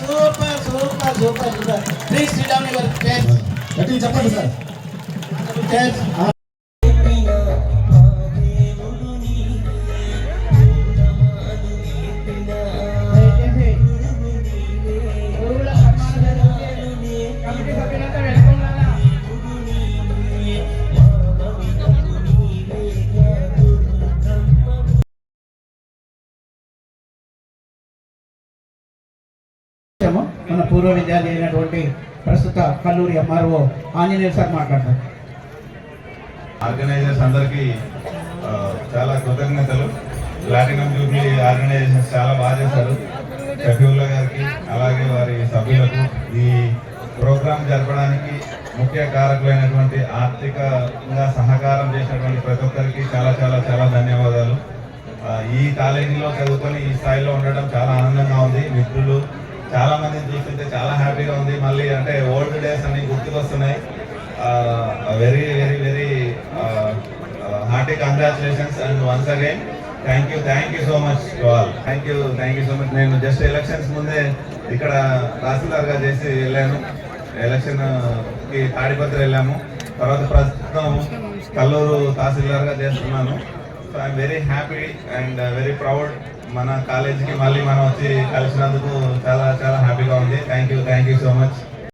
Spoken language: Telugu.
Super super super super please cheers గట్టిగా చెప్పండి సార్. చైర్స్ మన పూర్వ విద్యార్థి అయినటువంటి ప్రస్తుత కల్లూరి ఎంఆర్ఓ ఆంజనేయ సార్ మాట్లాడతారు. ఆర్గనైజర్స్ అందరికీ చాలా కృతజ్ఞతలు. ప్లాటినం జూబ్లీ ఆర్గనైజేషన్స్ చాలా బాగా చేశారు. షఫీవుల్లా గారికి అలాగే వారి సభ్యులకు ఈ ప్రోగ్రాం జరపడానికి ముఖ్య కారకులైనటువంటి ఆర్థికంగా సహకారం చేసినటువంటి ప్రతి ఒక్కరికి చాలా చాలా చాలా ధన్యవాదాలు. ఈ కాలేజీలో చదువుకొని ఈ స్థాయిలో ఉండడం చాలా ఆనందంగా ఉంది. మిత్రులు చాలా మందిని చూస్తుంటే చాలా హ్యాపీగా ఉంది. మళ్ళీ అంటే ఓల్డ్ డేస్ అన్ని గుర్తుకొస్తున్నాయి. Very very very hearty congratulations and once again thank you thank you so much all thank you thank you so much నేను జస్ట్ ఎలక్షన్స్ ముందే ఇక్కడ తహసీల్దార్గా చేసి వెళ్ళాను. ఎలక్షన్కి తాడిపత్రి వెళ్ళాము. తర్వాత ప్రస్తుతం కల్లూరు తహసీల్దార్గా చేస్తున్నాను. So I'm very happy and very proud మన కాలేజీకి మళ్ళీ మనం వచ్చి కలిసినందుకు చాలా చాలా హ్యాపీగా ఉంది. Thank you thank you so much